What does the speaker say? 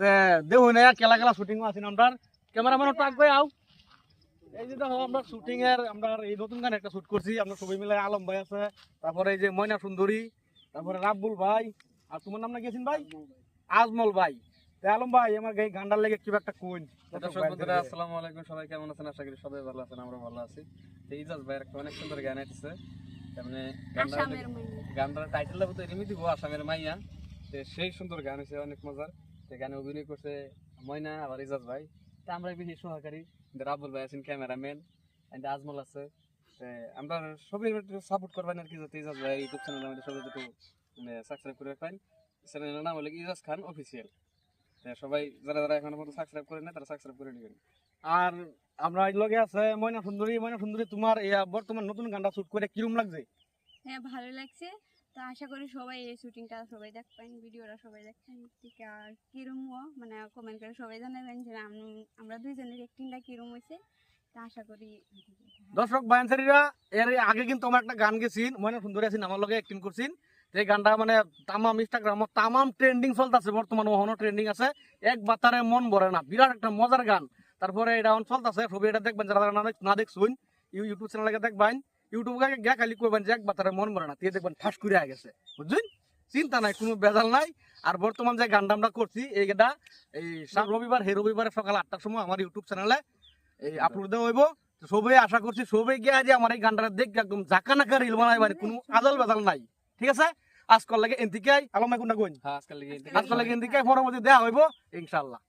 তে দেখুন কেলা কেলা শুটিং আছে আমরা ক্যামেরাম্যান টাক ভাই আও। এই যে দেখো আমরা শুটিং এর আমরা এই নতুন গান একটা শুট করছি আমরা সবাই মিলে আলম ভাই আছে তারপরে এই যে ময়না সুন্দরী তারপরে রাব্বুল ভাই আর তোমার নাম না গেছেন ভাই? আজমল ভাই। আলম ভাই আমার গানটার লেগে কিবা একটা কোন দর্শক বন্ধুরা আসসালামু আলাইকুম সবাই কেমন আছেন? আশা করি সবাই ভালো আছেন আমরা ভালো আছি। তো ইজাজ ভাইয়ের একটা অনেক সুন্দর গান মানে টাইটেলটা তো এমনি দিব আসামের মাইয়া। সেই সুন্দর গান হয়েছে অনেক মজার। তো গানে অভিনয় করছে ময়না আবার ইজাজ ভাই। তা আমরা বেশি সহকারী। রাবুল ভাই আছেন, ক্যামেরাম্যান এন্ড আজমল আছে। আমরা সবাই সাপোর্ট করবেন আর কি, যাতে ইজাজ ভাই ইউটিউব চ্যানেল আমাদের সবাই একটু সাবস্ক্রাইব করে রাখবেন চ্যানেলের নাম হলো ইজাজ খান অফিসিয়াল সবাই, যারা যারা এখন পর্যন্ত সাবস্ক্রাইব করেন না তারা সাবস্ক্রাইব করে নেবেন। আর আমরা এই লগে আছে ময়না সুন্দরী। ময়না সুন্দরী, তোমার বর্তমান নতুন গানটা শুট করে কিরম লাগছে? হ্যাঁ ভালো লাগছে। তো আশা করি সবাই এই শুটিংটা সবাই দেখবেন ভিডিওটা সবাই দেখবেন। ঠিক আর কিরম মানে কমেন্ট করে সবাই জানাবেন যে আম- আমরা দুইজনের অ্যাক্টিংটা কিরম হয়েছে তা আশা করি দর্শক বায়ানসারিরা এর আগে কিন্তু আমার একটা গান গেছিন ময়না সুন্দর আছেন আমার লগে অ্যাক্টিং করছিন। এই গানটা মানে তামাম ইনস্টাগ্রাম তামাম ট্রেন্ডিং চলতেছে বর্তমান ওখানে ট্রেন্ডিং আছে। এক বাতারে মন ভরে না বিরাট একটা মজার গান। তারপরে এটা এখন চলতেছে সবাই এটা দেখবেন যারা না দেখ- দেখছুন ইউটিউব চ্যানেলে দেখবেন। ইউটিউব গিয়ে খালি করবেন যে এক বাতারে মন ভরে না দিয়ে দেখবেন ঠাস করে গেছে। বুঝছেন? চিন্তা নাই কোনো বেজাল নাই। আর বর্তমান যে গানটা আমরা করছি এইটা এই সা- রবিবার হে রবিবারে সকাল আটটার সময় আমার ইউটিউব চ্যানেলে এই আপলোড দেওয়া হইব। সবাই আশা করছি সবাই গিয়ে যে আমার এই গানটা দেখ একদম জাকা নাকা রিল বানাই মানে কোনো আদাল বেদাল নাই। ঠিক আছে? আজকাল লাগে এনতিকে আলমাই কোনটা কইন? হ্যাঁ আজকাল লিগে আজকাল লাগে এনতিকে পরবর্তী দেয়া হইব ইনশাআল্লাহ।